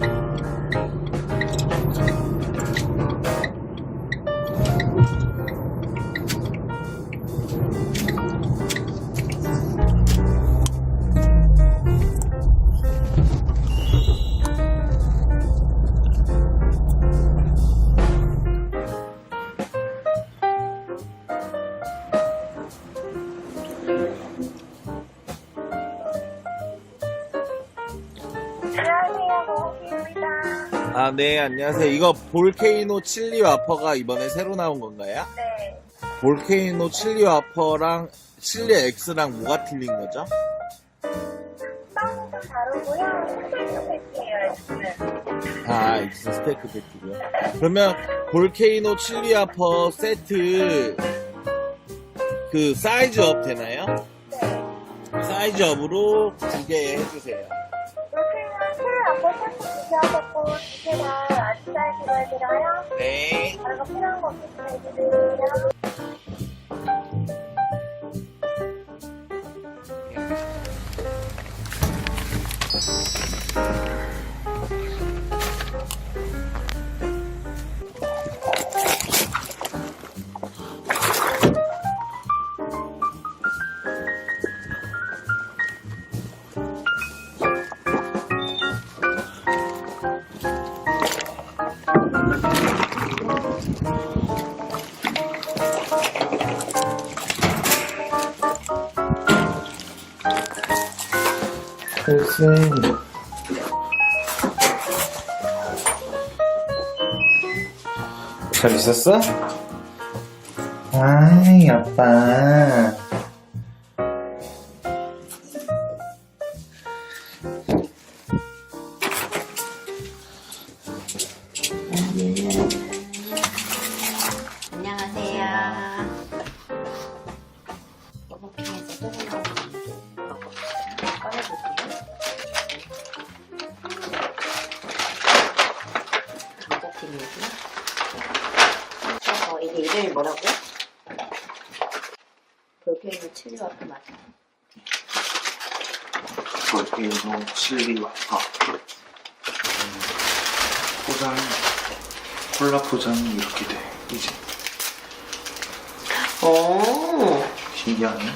안 아, 네, 안녕하세요. 이거 볼케이노 칠리 와퍼가 이번에 새로 나온 건가요? 네. 볼케이노 칠리 와퍼랑 칠리 X랑 뭐가 틀린 거죠? 빵은 좀 다르고요. 스테이크 패티예요, X는. 아, X 스테이크 패티고요. 그러면 볼케이노 칠리 와퍼 세트 그 사이즈 업 되나요? 네. 사이즈 업으로 두 개 해주세요. 이렇게는 술 앞에 세트 주셔갖고 두 개가 아주 사이즈로 해드려요. 네. 다른 거 필요한 거 없으시면 해드려요. 글쎄. 잘 있었어? 아이, 아빠. 이름이 뭐라고요? 볼케이노 칠리 와플 맞아. 볼케이노 칠리 와퍼 포장 콜라 포장이 이렇게 돼 이제 오, 신기하네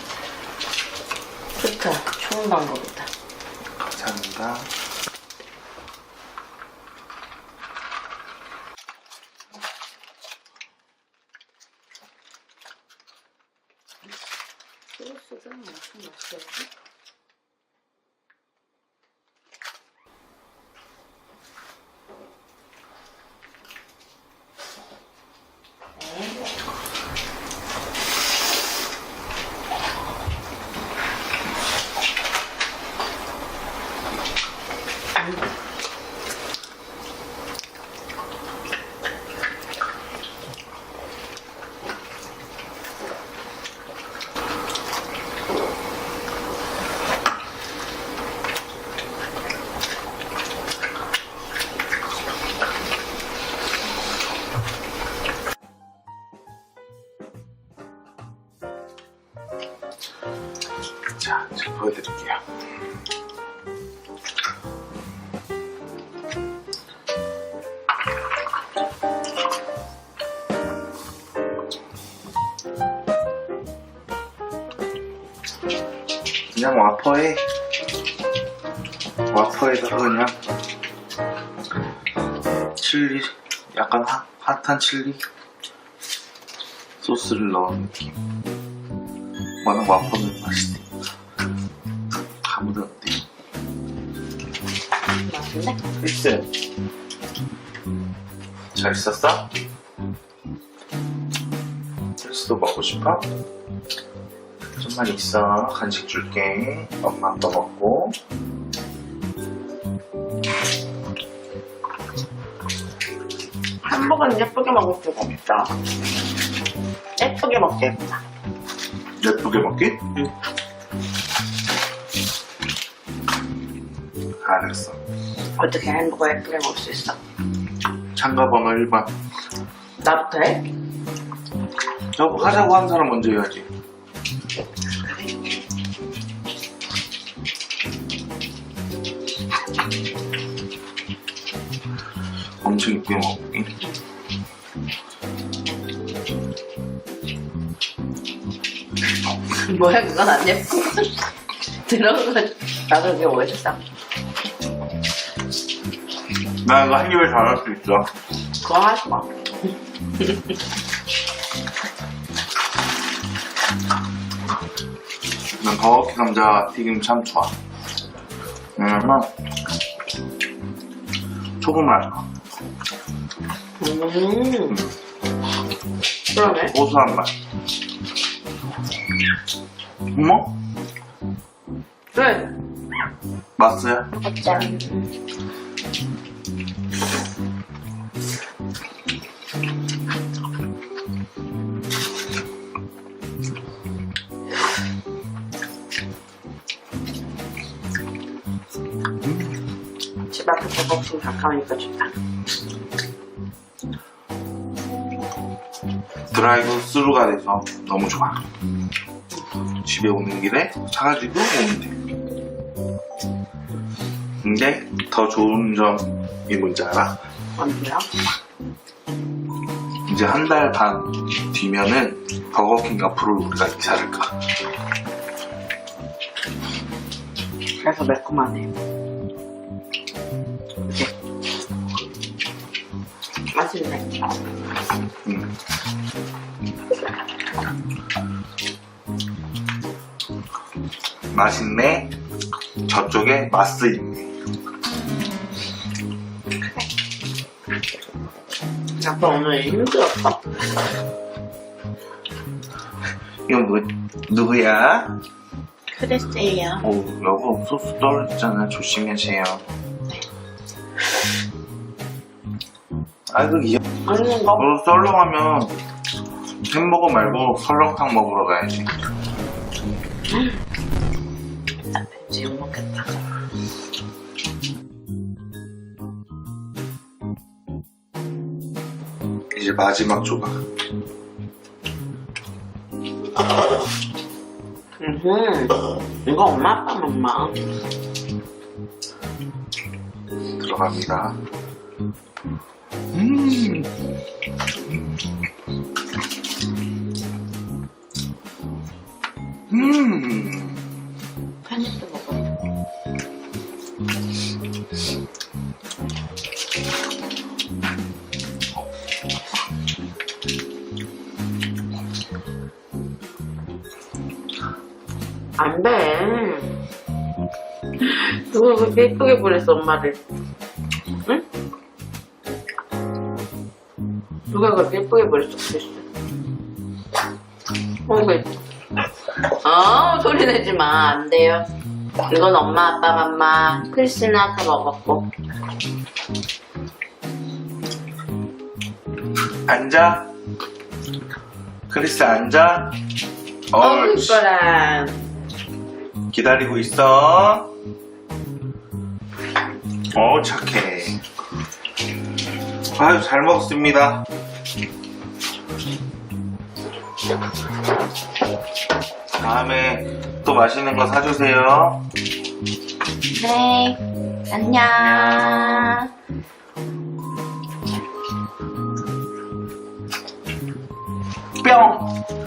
좋다. 좋은 방법이다. 감사합니다 소스가 엄청 맛있어 그냥 와퍼에 와퍼에다가 그냥 칠리 약간 핫, 핫한 칠리 소스를 넣은 느낌 워낙 와퍼는 맛있대 가무도 어때? 맛있네. 글쎄 잘 있었어? 헬스도 먹고 싶어? 좀만 있어 간식 줄게 엄마 또 먹고 햄버거는 예쁘게 먹을 수가 없다. 예쁘게 먹겠다. 예쁘게 먹기? 응. 알았어 어떻게 햄버거 예쁘게 먹을 수 있어? 참가 번호 1번 나부터 해? 저거 하자고 한 사람 먼저 해야지 이쁘게 먹을게. 뭐야 그건 안 예뻐. 들어간 거 나도 이게 멋있다. 나 이거 한 입에 잘할 수 있어. 그거 하지 마. 난 버거킹 감자 튀김 참 좋아. 왜냐면 소금을 안 넣어. 음. 그러네. 고소한 맛. 어머? 그래. 맛있어요? 짠. 집 앞에 버거킹 가까우니까 좋다. 드라이브 스루가 돼서 너무 좋아. 집에 오는 길에 사가지고 오면 돼. 근데 더 좋은 점이 뭔지 알아? 뭔데요? 이제 한 달 반 뒤면은 버거킹 앞으로 우리가 이사를 가. 그래서 매콤하네. 맛있네. 음. 맛있네. 저쪽에 맛스 있네. 아빠 오늘 힘들었어. 이거 뭐, 누구야? 그랬어요. 오, 여보, 소스 떨어졌잖아. 조심하세요. 아이고, 이 아니, 너너 썰렁하면 햄버거 말고 설렁탕 먹으러 가야지. 왠지 욕 먹겠다. 이제 마지막 조각. 음, 이거 엄마 아빠 엄마. 들어갑니다. 음. 음. 편집도 먹어. 안 돼. 누가 예쁘게 보냈어, 엄마를. 누가 그렇게 예쁘게 보냈어, 그랬어. 어이구, 예뻐. 어, 소리 내지 마. 안 돼요. 이건 엄마, 아빠, 맘마, 크리스나 다 먹었고. 앉아. 크리스 앉아. 어우, 옳지. 이뻐라. 기다리고 있어. 어, 착해. 아유, 잘 먹습니다. 다음에 또 맛있는 거 사주세요. 네. 안녕. 뿅!